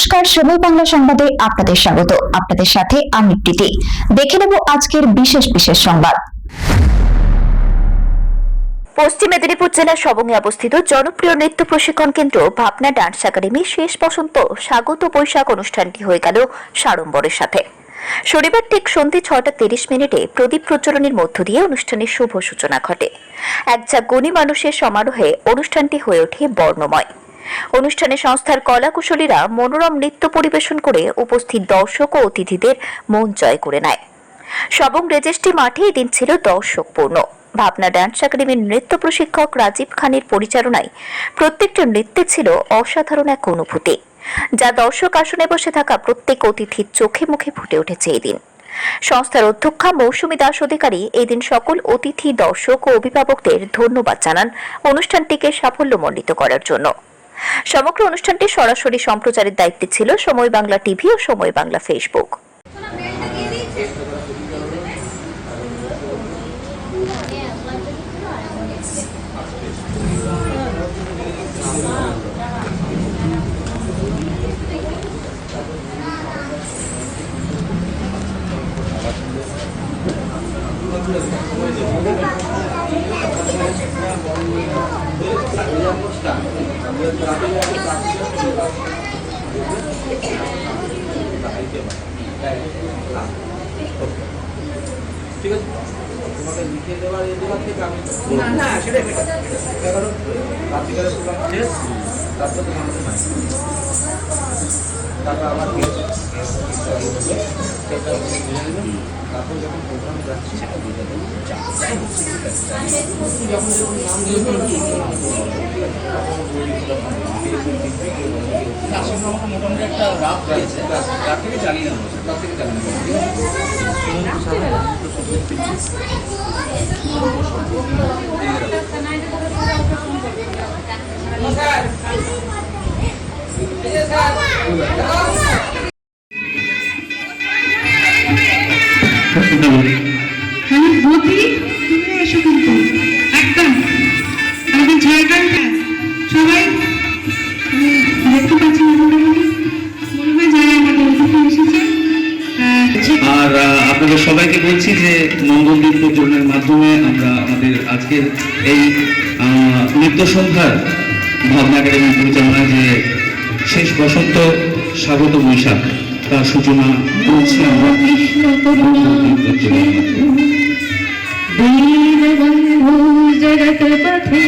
নমস্কার সময় বাংলা সংবাদে আপনাদের স্বাগত। আপনাদের সাথে আমি প্রীতি। দেখে নেব আজকের বিশেষ বিশেষ সংবাদ। পশ্চিম মেদিনীপুর জেলার সবংয়ে অবস্থিত জনপ্রিয় নৃত্য প্রশিক্ষণ কেন্দ্র ভাবনা ডান্স একাডেমি শেষ বসন্ত স্বাগত বৈশাখ অনুষ্ঠানটি হয়ে গেল সাড়ম্বরের সাথে। শনিবার ঠিক সন্ধে ছটা তিরিশ মিনিটে প্রদীপ প্রজ্বলনের মধ্য দিয়ে অনুষ্ঠানের শুভ সূচনা ঘটে। এক যা গুণী মানুষের সমারোহে অনুষ্ঠানটি হয়ে ওঠে বর্ণময়। অনুষ্ঠানে সংস্থার কলাকুশলীরা মনোরম নৃত্য পরিবেশন করে উপস্থিত দর্শক ও অতিথিদের মন জয় করে নেয়। সবং রেজিস্ট্রি মাঠে এদিন ছিল দর্শকপূর্ণ। ভাবনা ড্যান্স একাডেমির নৃত্য প্রশিক্ষক রাজীব খানের পরিচালনায় প্রত্যেকটা নৃত্যে ছিল অসাধারণ এক অনুভূতি, যা দর্শক আসনে বসে থাকা প্রত্যেক অতিথির চোখে মুখে ফুটে উঠেছে এদিন। সংস্থার অধ্যক্ষা মৌসুমী দাস অধিকারী এদিন সকল অতিথি, দর্শক ও অভিভাবকদের ধন্যবাদ জানান অনুষ্ঠানটিকে সাফল্যমণ্ডিত করার জন্য। সমগ্র অনুষ্ঠানটি সরাসরি সম্প্রচারের দায়িত্বে ছিল সময় বাংলা টিভি ও সময় বাংলা ফেসবুক। ঠিক আছে? তোমাকে লিখে দেওয়ার এই দেওয়ার থেকে আমি না না সেটাই বেটার কারণ রাত্রিকালের প্রোগ্রাম শেষ তারপর তো মানুষের নাই তারপর সেটা তারপর যখন প্রোগ্রাম যাচ্ছি সেটা। যখন যখন নাম মোটামুটি একটা রাফ দিয়েছে তার থেকে চালিয়ে নেব তার থেকে আমি বলছি তুমি এসো কিন্তু। একদম। আমাদের ঝাড়খণ্ডটা সবাইকে বলছি যে মঙ্গলদীপ প্রজ্বলনের মাধ্যমে আমরা আমাদের আজকের এই নৃত্য সন্ধ্যার ভাবনা একাডেমির পরিচালনায় যে শেষ বসন্ত স্বাগত বৈশাখ তার সূচনা করছি আমরা কৃষ্ণ মঙ্গলদীপ প্রজ্বলনের মাধ্যমে। দীনবন্ধু জগৎ পথে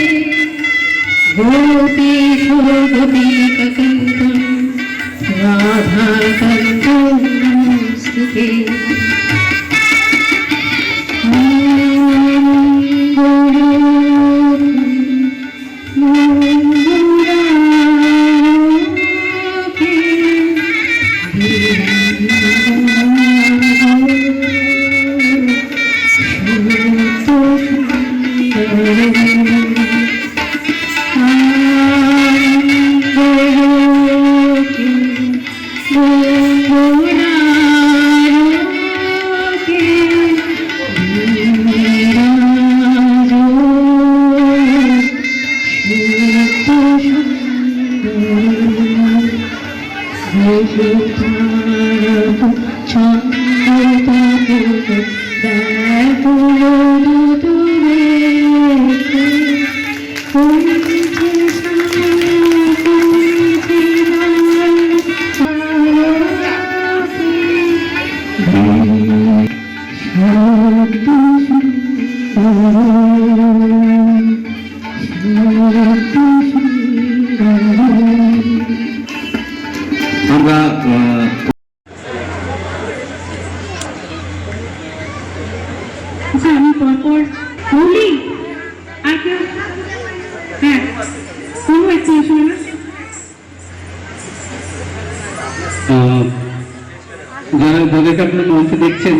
যারা যাদেরকে আপনারা মঞ্চে দেখছেন,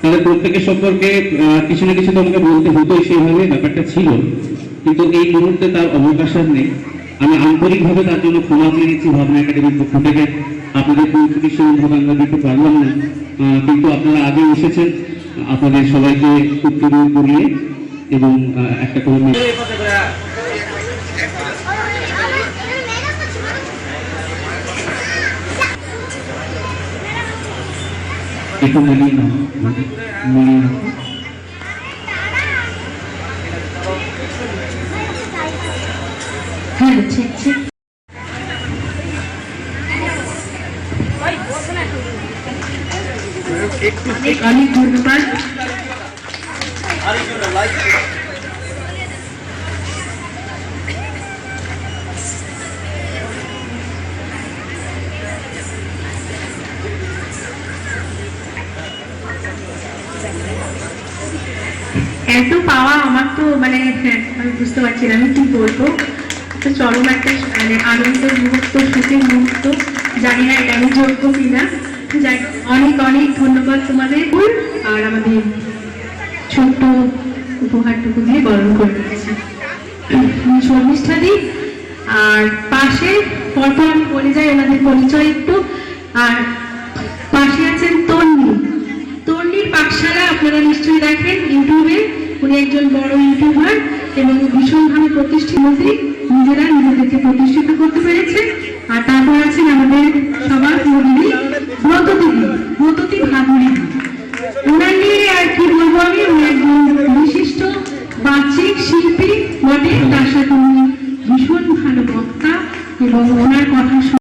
তাদের প্রত্যেকের সম্পর্কে কিছু না কিছু তো আমাকে বলতে হতোই সেইভাবে, ব্যাপারটা ছিল। কিন্তু এই মুহূর্তে তার অবকাশ আর নেই। আমি আন্তরিকভাবে তার জন্য ক্ষমা চেয়ে নিচ্ছি ভাবনা একাডেমির পক্ষ থেকে। আপনাদের পরিস্থিতির সঙ্গে আমরা দিতে পারলাম না। কিন্তু আপনারা আগে এসেছেন। আপনাদের সবাইকে উত্তর করিয়ে এবং একটা করে একটু মিলিয়ে নাও মিলিয়ে নাও। হ্যাঁ ঠিক ঠিক। অনেক ধন্যবাদ এত পাওয়া আমার তো মানে হ্যাঁ, আমি বুঝতে পারছি না আমি কি বলব? তো চরম একটা মানে আনন্দের মুহূর্ত সুখের মুহূর্ত জানি না এটা আমি যোগ্য কিনা। যাই অনেক অনেক ধন্যবাদ তোমাদের। আর আমাদের ছোট্ট উপহারটুকু দিয়ে বরণ করে দিয়েছি শর্মিষ্ঠা দি আর পাশে পরপর আমি বলে যাই ওনাদের পরিচয় একটু। আর পাশে আছেন তন্নি। তন্নির পাঠশালা আপনারা নিশ্চয়ই দেখেন ইউটিউবে। উনি একজন বড় ইউটিউবার এবং ভীষণভাবে প্রতিষ্ঠিত মন্ত্রী, নিজেরা নিজেদেরকে প্রতিষ্ঠিত করতে পেরেছে। আর তারপর আছেন আমাদের সবার ভগিনী ব্রত দিদি ব্রততি ভাদুরী ওনার নিয়ে আর কি বলব আমি? উনি একজন বিশিষ্ট বাচিক শিল্পী বটে। তার সাথে উনি ভীষণ ভালো বক্তা এবং ওনার কথা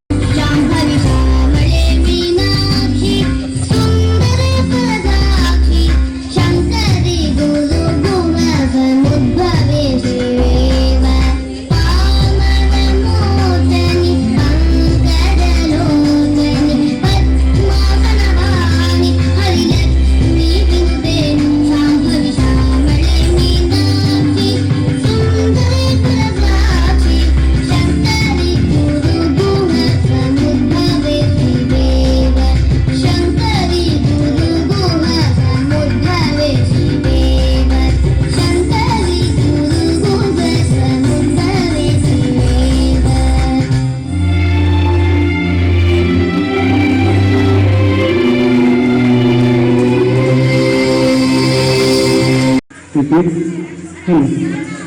Repeat. Hum.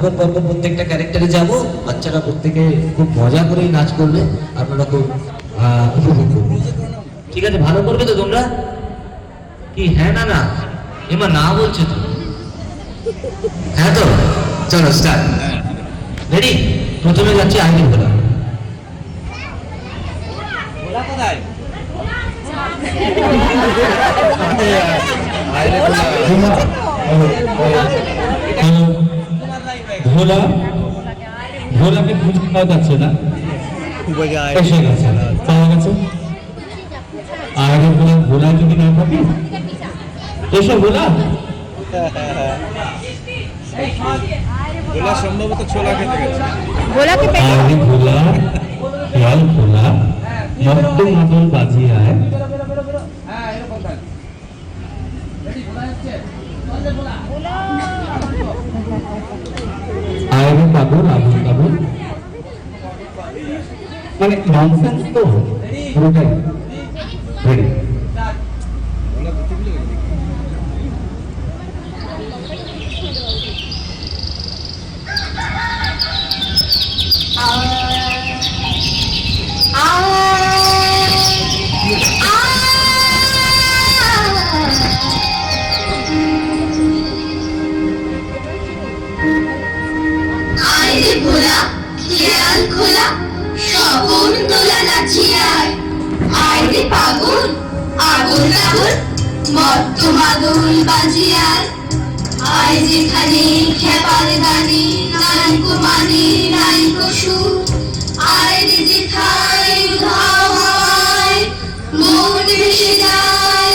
পরপর পরপর প্রত্যেকটা ক্যারেক্টারে যাব। বাচ্চারা প্রত্যেকে খুব মজা করেই নাচ করবে। আপনারা খুব উপভোগ করবে ঠিক আছে ভালো করবে তো তোমরা? কি হ্যাঁ না না? এমা না বলছে তো। হ্যাঁ তো? চলো স্টার্ট রেডি প্রথমে যাচ্ছি আইনি বলা ভোলা কোথায়? ভোলা ভোলাকে খুঁজে পাওয়া যাচ্ছে না। এসে গেছে। পাওয়া গেছে? আর আগে ভোলা ভোলা যদি না থাকি? এসো ভোলা। ভোলা সম্ভবত ছোলা খেতে গেছে। আগে ভোলা খেয়াল ভোলা মদ্য মাদল বাজিয়ে আয়। হ্যাঁ এরকম থাকে ভোলা যাচ্ছে আয়রে কাবুল আবুল কাবুল। মানে ননসেন্স তো পুরোটাই রেডি খোলা সবন তোলা নাচিয়ায় আইরে পাগল, আগুন আগুন মত্ত মাদুল বাজিয়ায় আয় যেখানে খেপার গানে নাইকো মানে নাইকো সুর। আয় রে যেথায়, উধাও হাওয়ায়, মন ভেসে যায়।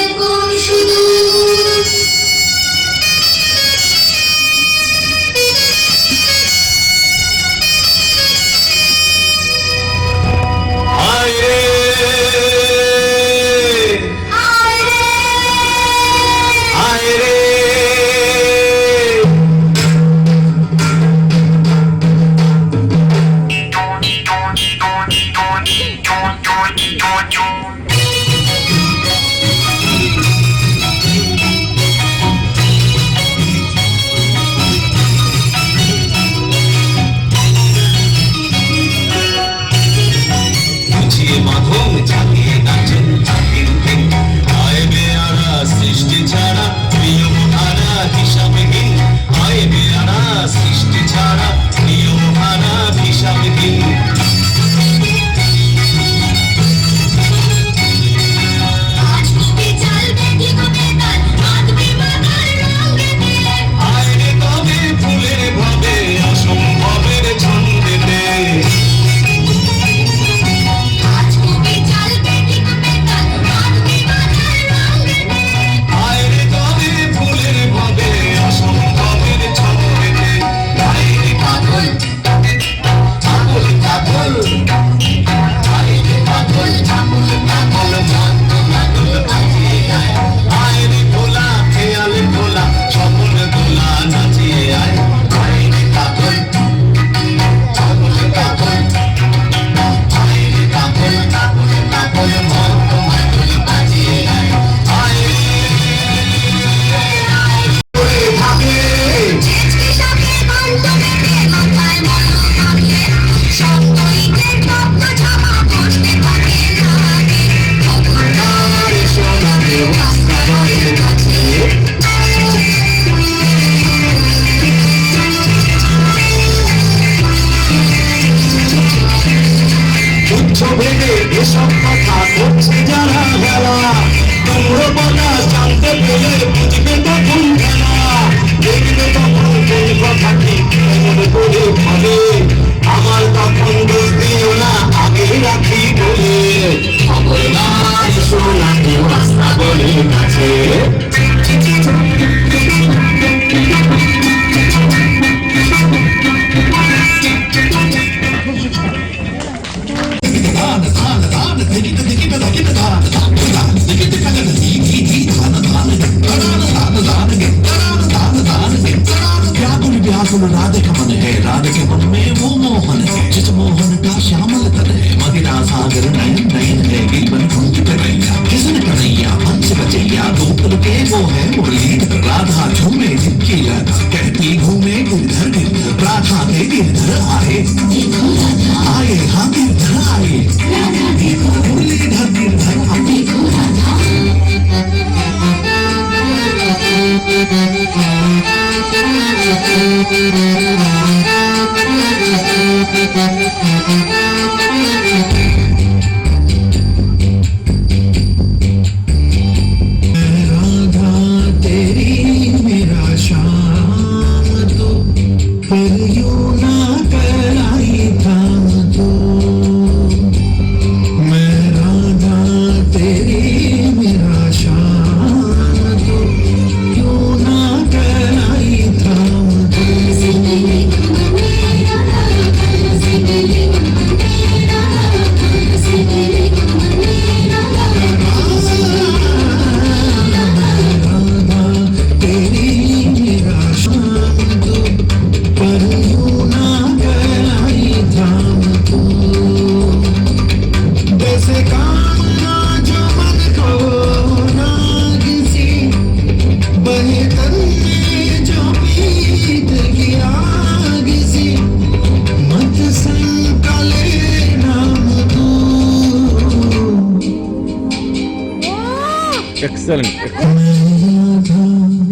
এক্সেলেন্ট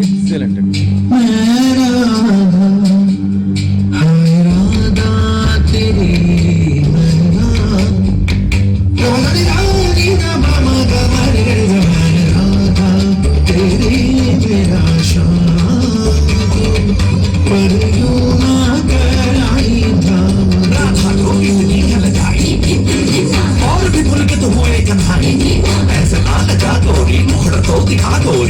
এক্সেলেন্ট Chicago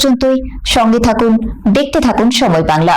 পর্যন্তই সঙ্গে থাকুন দেখতে থাকুন সময় বাংলা।